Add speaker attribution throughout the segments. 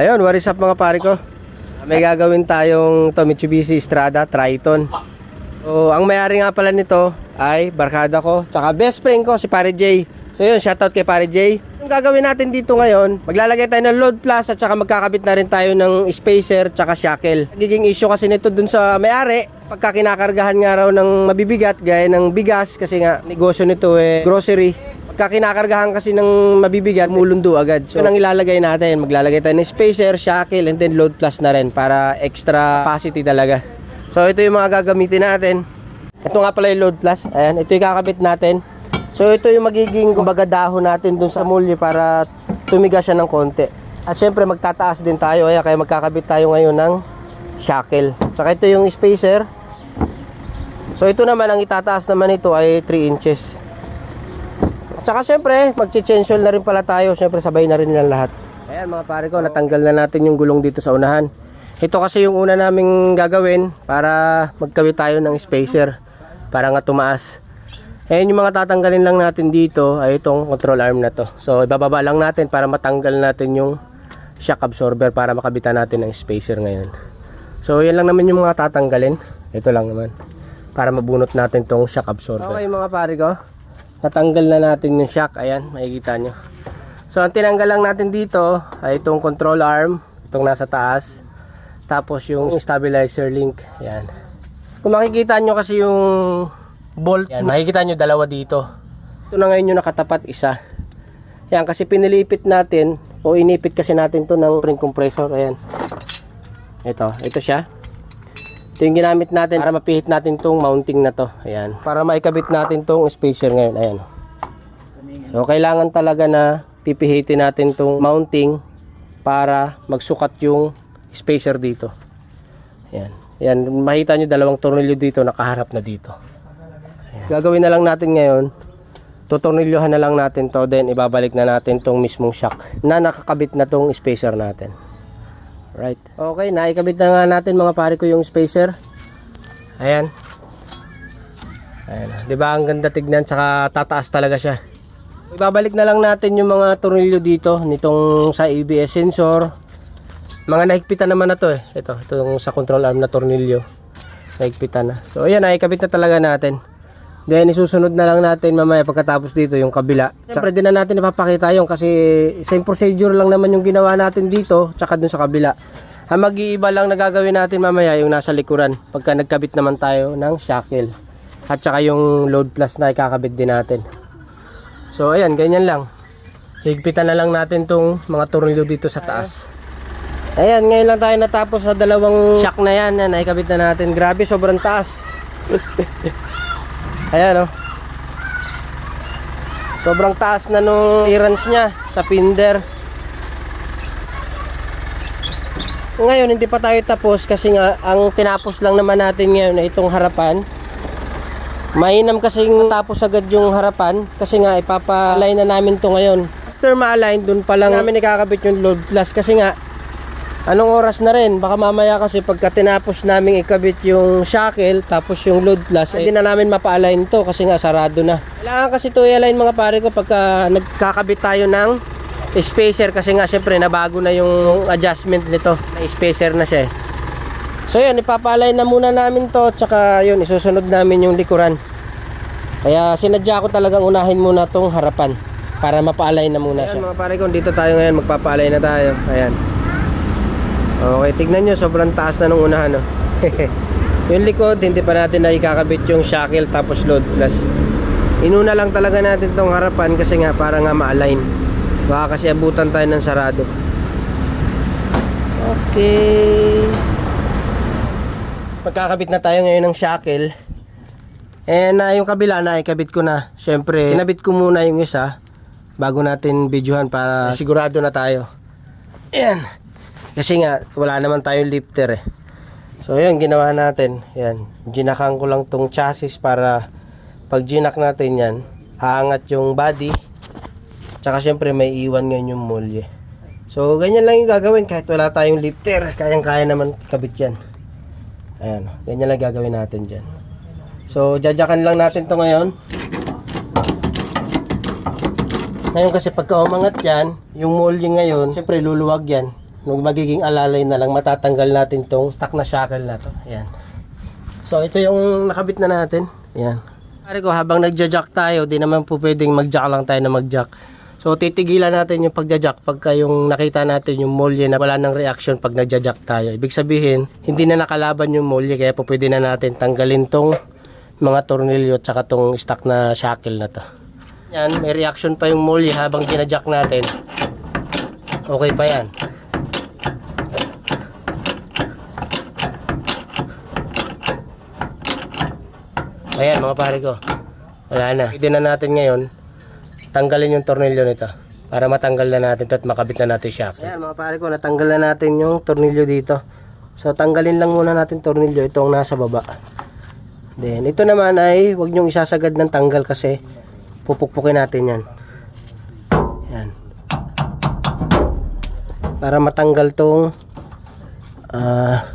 Speaker 1: Ayun, what is up mga pare ko? May gagawin tayong to Mitsubishi Strada Triton. So, ang mayari nga pala nito ay barkada ko, tsaka best friend ko si Pare J. So yun, shoutout kay Pare J. Yung gagawin natin dito ngayon, maglalagay tayo ng load plus at saka magkakabit na rin tayo ng spacer tsaka shackle. Nagiging issue kasi nito dun sa may-ari, pagka kinakargahan nga raw ng mabibigat gaya ng bigas kasi nga negosyo nito eh grocery. Pagka kinakargahan kasi ng mabibigat, mulundo agad. So, yun ang ilalagay natin. Maglalagay tayo ng spacer, shackle, and then load plus na rin para extra capacity talaga. So, ito yung mga gagamitin natin. Ito nga pala yung load plus. Ayan, ito yung kakabit natin. So, ito yung magiging kumbaga dahon natin dun sa mulye para tumiga siya ng konti. At syempre, magtataas din tayo. Kaya, kaya magkakabit tayo ngayon ng shackle. Tsaka ito yung spacer. So, ito naman, ang itataas naman ito ay 3 inches. At saka syempre, magche-chainsaw na rin pala tayo. Syempre, sabay na rin lang lahat. Ayan mga pare ko, natanggal na natin yung gulong dito sa unahan. Ito kasi yung una naming gagawin para magkawit tayo ng spacer para nga tumaas. Ayan yung mga tatanggalin lang natin dito ay itong control arm na to. So ibababa lang natin para matanggal natin yung shock absorber para makabitan natin ng spacer ngayon. So yan lang naman yung mga tatanggalin. Ito lang naman. Para mabunot natin tong shock absorber. Okay mga pare ko. Natanggal na natin yung shock. Ayan, makikita nyo. So ang tinanggal lang natin dito ay itong control arm. Itong nasa taas. Tapos yung stabilizer link. Ayan. Kung makikita nyo kasi yung bolt. Ayan, makikita nyo dalawa dito. Ito na ngayon yung nakatapat isa. Ayan, kasi pinilipit natin o inipit kasi natin to ng spring compressor. Ayan. Ito, ito siya. Ito yung ginamit natin para mapihit natin tong mounting na to. Ayan. Para maikabit natin tong spacer ngayon. Ayan. So, kailangan talaga na pipihitin natin tong mounting para magsukat yung spacer dito. Ayan. Ayan. Makita nyo dalawang tornilyo dito nakaharap na dito. Ayan. Gagawin na lang natin ngayon. Tutornilyohan na lang natin to then ibabalik na natin tong mismong shock na nakakabit na tong spacer natin. Right. Okay, naikabit na nga natin mga pare ko yung spacer. Ayan. Ayan. 'Di ba ang ganda tignan tsaka tataas talaga siya. Ibabalik na lang natin yung mga tornilyo dito nitong sa ABS sensor. Mga nahigpitan naman na to eh. Ito, itong sa control arm na tornilyo. Nahigpitan na. So ayan, naikabit na talaga natin. Then isusunod na lang natin mamaya pagkatapos dito yung kabila. Siyempre din na natin ipapakita yung kasi same procedure lang naman yung ginawa natin dito tsaka dun sa kabila. Ang mag-iiba lang na gagawin natin mamaya yung nasa likuran pagka nagkabit naman tayo ng shackle. At saka yung load plus na ikakabit din natin. So ayan, ganyan lang. Higpitan na lang natin tong mga tornilyo dito sa taas. Ayan, ngayon lang tayo natapos sa dalawang shock na yan. Yan, naikabit na natin. Grabe, sobrang taas. Ayan oh. Sobrang taas na nung clearance niya sa pinder. Ngayon hindi pa tayo tapos kasi nga ang tinapos lang naman natin ngayon ay itong harapan. Mainam kasi tapos agad yung harapan kasi nga ipapa-align na namin to ngayon. After ma-align dun pa lang namin ikakabit yung load plus kasi nga Anong oras na rin? Baka mamaya kasi pagka tinapos namin ikabit yung shackle tapos yung load plus, hindi na namin mapa-align to kasi nga sarado na. Kailangan kasi to i-align mga pare ko pagka nagkakabit tayo ng spacer kasi nga syempre nabago na yung adjustment nito. May spacer na siya eh. So yun, ipapa-align na muna namin to tsaka yun, isusunod namin yung likuran. Kaya sinadya ko talagang unahin muna tong harapan para mapa-align na muna siya. mga pare ko, dito tayo ngayon, magpapa-align na tayo. Ayan. Okay, tignan nyo, sobrang taas na nung unahan, no? yung likod, hindi pa natin nakikakabit yung shackle tapos load plus. Inuna lang talaga natin tong harapan kasi nga para nga ma-align. Baka kasi abutan tayo ng sarado. Okay. Pagkakabit na tayo ngayon ng shackle. Eh na yung kabila na ikabit ko na. Syempre, kinabit ko muna yung isa bago natin videohan para sigurado na tayo. Ayan. Kasi nga, wala naman tayong lifter eh. So, yun, ginawa natin. Yan. Ginakang ko lang tong chassis para pag ginak natin yan, haangat yung body. Tsaka syempre may iwan ngayon yung mulye. So, ganyan lang yung gagawin kahit wala tayong lifter. Kayang-kaya naman kabit yan. Ayan. Ganyan lang gagawin natin dyan. So, jadyakan lang natin to ngayon. Ngayon kasi pagka umangat yan, yung molye ngayon, syempre luluwag yan. Nung magiging alalay na lang, matatanggal natin tong stock na shackle na to. Ayan. So, ito yung nakabit na natin. Ayan. Pare ko, habang nagja-jack tayo, di naman po pwedeng mag-jack lang tayo na mag-jack. So, titigilan natin yung pagja-jack pagka yung nakita natin yung molye na wala ng reaction pag nagja-jack tayo. Ibig sabihin, hindi na nakalaban yung molye, kaya po pwede na natin tanggalin tong mga tornilyo at saka tong stock na shackle na to. Yan, may reaction pa yung molye habang gina-jack natin. Okay pa yan. Ayan mga pare ko. Wala na. Pwede na natin ngayon tanggalin yung tornilyo nito para matanggal na natin ito at makabit na natin siya. Ayan mga pare ko, natanggal na natin yung tornilyo dito. So tanggalin lang muna natin tornilyo itong nasa baba. Then ito naman ay wag nyong isasagad ng tanggal kasi pupukpukin natin yan. Yan. Para matanggal tong ah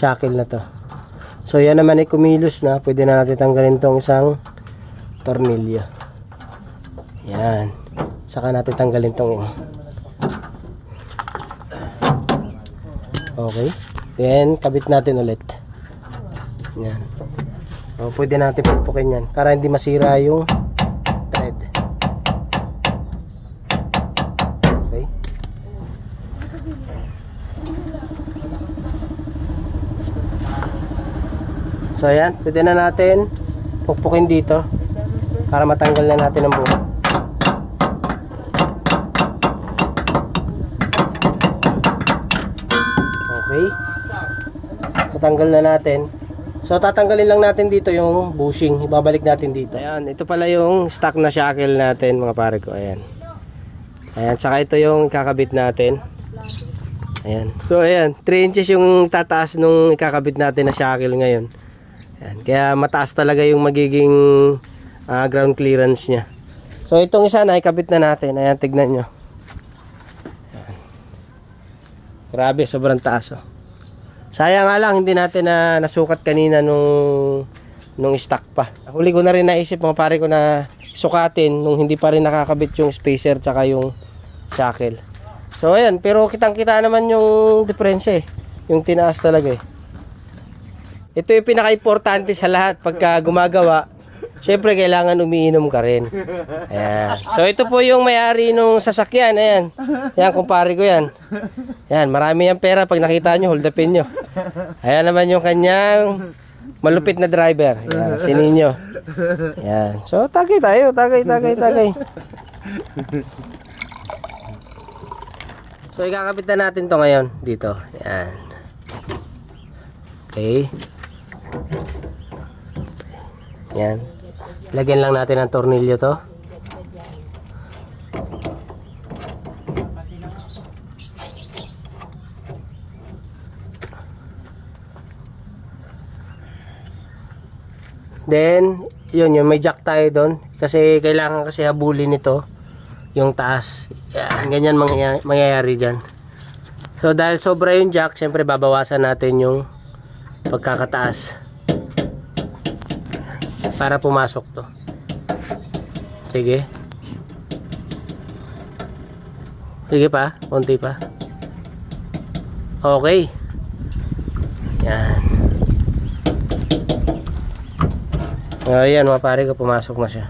Speaker 1: shackle na to. So yan naman ay kumilos na. Pwede na natin tanggalin tong isang tornilyo. Yan. Saka natin tanggalin tong Okay. Then kabit natin ulit. Yan. So, pwede natin pupukpukin yan para hindi masira yung thread. Okay. So ayan, pwede na natin pukpukin dito para matanggal na natin ang buhok. Okay. Matanggal na natin. So tatanggalin lang natin dito yung bushing. Ibabalik natin dito. Ayan, ito pala yung stock na shackle natin mga pare ko. Ayan. Ayan, tsaka ito yung ikakabit natin. Ayan. So ayan, 3 inches yung tataas nung ikakabit natin na shackle ngayon. Ayan. Kaya mataas talaga yung magiging ah, ground clearance niya. So itong isa na ikabit na natin. Ayan, tignan nyo. Ayan. Grabe, sobrang taas oh. Sayang nga lang, hindi natin na nasukat kanina nung nung stock pa. Huli ko na rin naisip mga pare ko na sukatin nung hindi pa rin nakakabit yung spacer tsaka yung shackle. So ayan, pero kitang kita naman yung diferensya eh. Yung tinaas talaga eh. Ito yung pinaka-importante sa lahat pagka gumagawa. Syempre kailangan umiinom ka rin. Ayan. So ito po yung may-ari nung sasakyan. Ayan. Yan, kumpare ko yan. Yan, marami yung pera. Pag nakita nyo, hold upin nyo. Ayan naman yung kanyang malupit na driver. Ayan, si Ninyo. Ayan. So, tagay tayo. Tagay, tagay, tagay. So, ikakabit na natin to ngayon dito. Ayan. Okay. Yan. Lagyan lang natin ang tornilyo to. Then, yun, yung may jack tayo doon. Kasi kailangan kasi habulin nito yung taas. Yan, ganyan mangyayari dyan. So, dahil sobra yung jack, syempre babawasan natin yung pagkakataas para pumasok to. Sige. Sige pa, konti pa. Okay. Yan. Ayan, mga pare ko, pumasok na siya.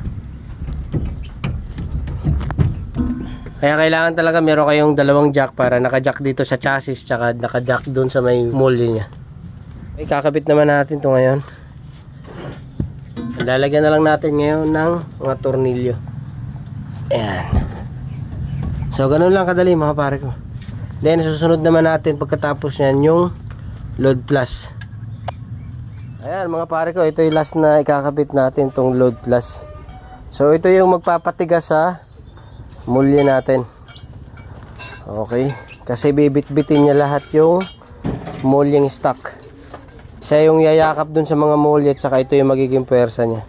Speaker 1: Kaya kailangan talaga meron kayong dalawang jack para naka-jack dito sa chassis tsaka naka-jack doon sa may molde niya. Okay, kakabit naman natin to ngayon. Lalagyan na lang natin ngayon ng mga tornilyo. Ayan. So, ganun lang kadali mga pare ko. Then, susunod naman natin pagkatapos yan yung load plus. Ayan mga pare ko, ito yung last na ikakabit natin tong load plus. So, ito yung magpapatigas sa mulye natin. Okay. Kasi bibit-bitin niya lahat yung mulyeng stock. Siya yung yayakap dun sa mga molye at saka ito yung magiging pwersa niya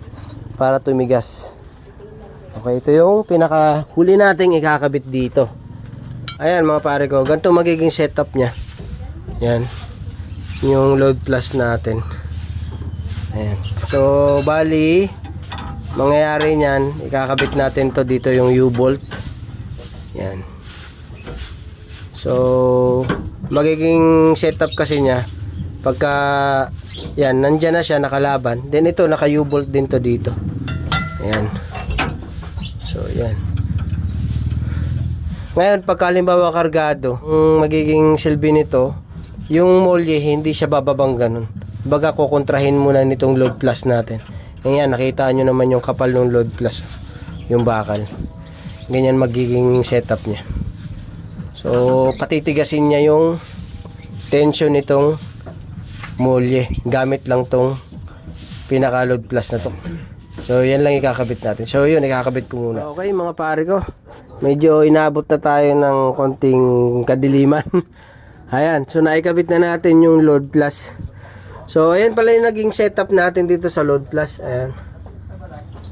Speaker 1: para tumigas. Okay, ito yung pinaka huli nating ikakabit dito. Ayan mga pare ko, ganito magiging setup niya. Yan. Yung load plus natin. Ayan. So, bali, mangyayari niyan, ikakabit natin to dito yung U-bolt. Yan. So, magiging setup kasi niya pagka yan, nandyan na siya nakalaban. Then ito naka U-bolt din to dito. Ayan. So, yan. Ngayon, pagka halimbawa kargado, ang magiging silbi nito, yung molye hindi siya bababang ganun. Baga kukontrahin muna nitong load plus natin. Ngayon, nakita nyo naman yung kapal ng load plus. Yung bakal. Ganyan magiging setup niya. So, patitigasin niya yung tension nitong molye. Gamit lang tong pinaka load plus na to. So, yan lang ikakabit natin. So, yun, ikakabit ko muna. Okay, mga pare ko. Medyo inabot na tayo ng konting kadiliman. Ayan, so naikabit na natin yung load plus. So, ayan pala yung naging setup natin dito sa load plus. Ayan.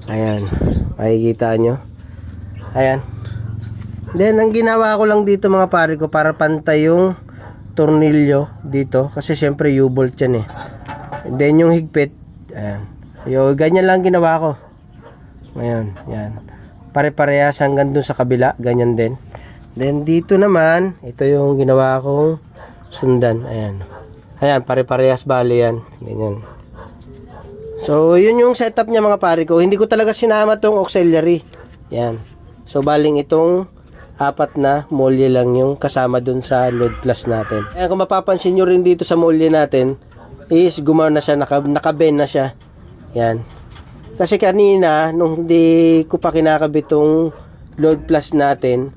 Speaker 1: Ayan. Makikita nyo. Ayan. Then, ang ginawa ko lang dito mga pare ko para pantay yung tornilyo dito. Kasi syempre U-bolt yan eh. Then, yung higpit. Ayan. Yo, ganyan lang ginawa ko. Ngayon, yan. Pare-parehas hanggang dun sa kabila, ganyan din. Then dito naman, ito yung ginawa kong sundan. Ayan. Ayan, pare-parehas bali yan. Ganyan. So, yun yung setup niya mga pare ko. Hindi ko talaga sinama tong auxiliary. Yan. So, baling itong apat na molye lang yung kasama dun sa load plus natin. Ayan, kung mapapansin nyo rin dito sa molye natin, is gumawa na siya, naka, naka-bend na siya. Yan. Kasi kanina, nung hindi ko pa kinakabit tong load plus natin,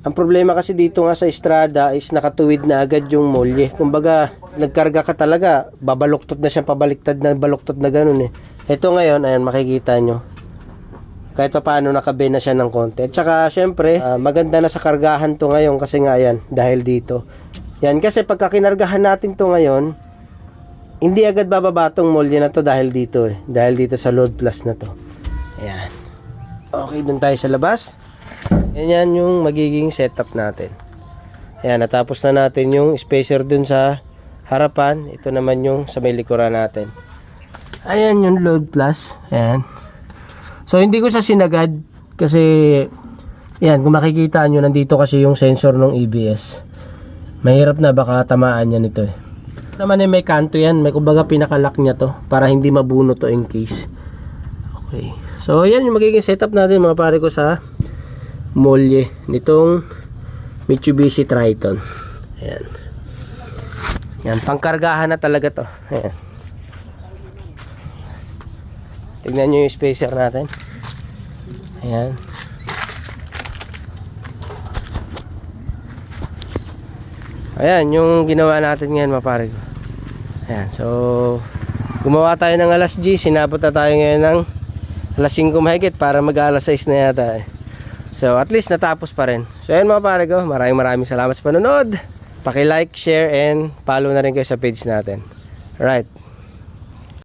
Speaker 1: ang problema kasi dito nga sa Estrada is nakatuwid na agad yung molye. Kumbaga, nagkarga ka talaga, babaluktot na siya, pabaliktad na baluktot na ganun eh. Ito ngayon, ayan, makikita nyo. Kahit pa paano nakabe na siya ng konti. At saka, syempre, ah, maganda na sa kargahan to ngayon kasi nga yan, dahil dito. Yan, kasi pagka kinargahan natin to ngayon, hindi agad bababa tong molye na to dahil dito eh. Dahil dito sa load plus na to. Ayan. Okay, dun tayo sa labas. Yan yan yung magiging setup natin. Ayan, natapos na natin yung spacer dun sa harapan. Ito naman yung sa may likuran natin. Ayan yung load plus. Ayan. So, hindi ko siya sinagad kasi yan, kung makikita nyo, nandito kasi yung sensor ng ABS. Mahirap na baka tamaan niya nito eh naman ay may kanto yan. May kumbaga pinakalock niya to para hindi mabuno to in case. Okay. So, yan yung magiging setup natin mga pare ko sa molye nitong Mitsubishi Triton. Ayan. Yan, pangkargahan na talaga to. Ayan. Tignan nyo yung spacer natin. Ayan. Ayan, yung ginawa natin ngayon mga pare ko. Ayan, so gumawa tayo ng alas G, sinabot na tayo ngayon ng alas 5 mahigit para mag alas 6 na yata eh. So at least natapos pa rin. So ayan mga pare maraming maraming salamat sa panonood. Paki-like, share and follow na rin kayo sa page natin. Alright.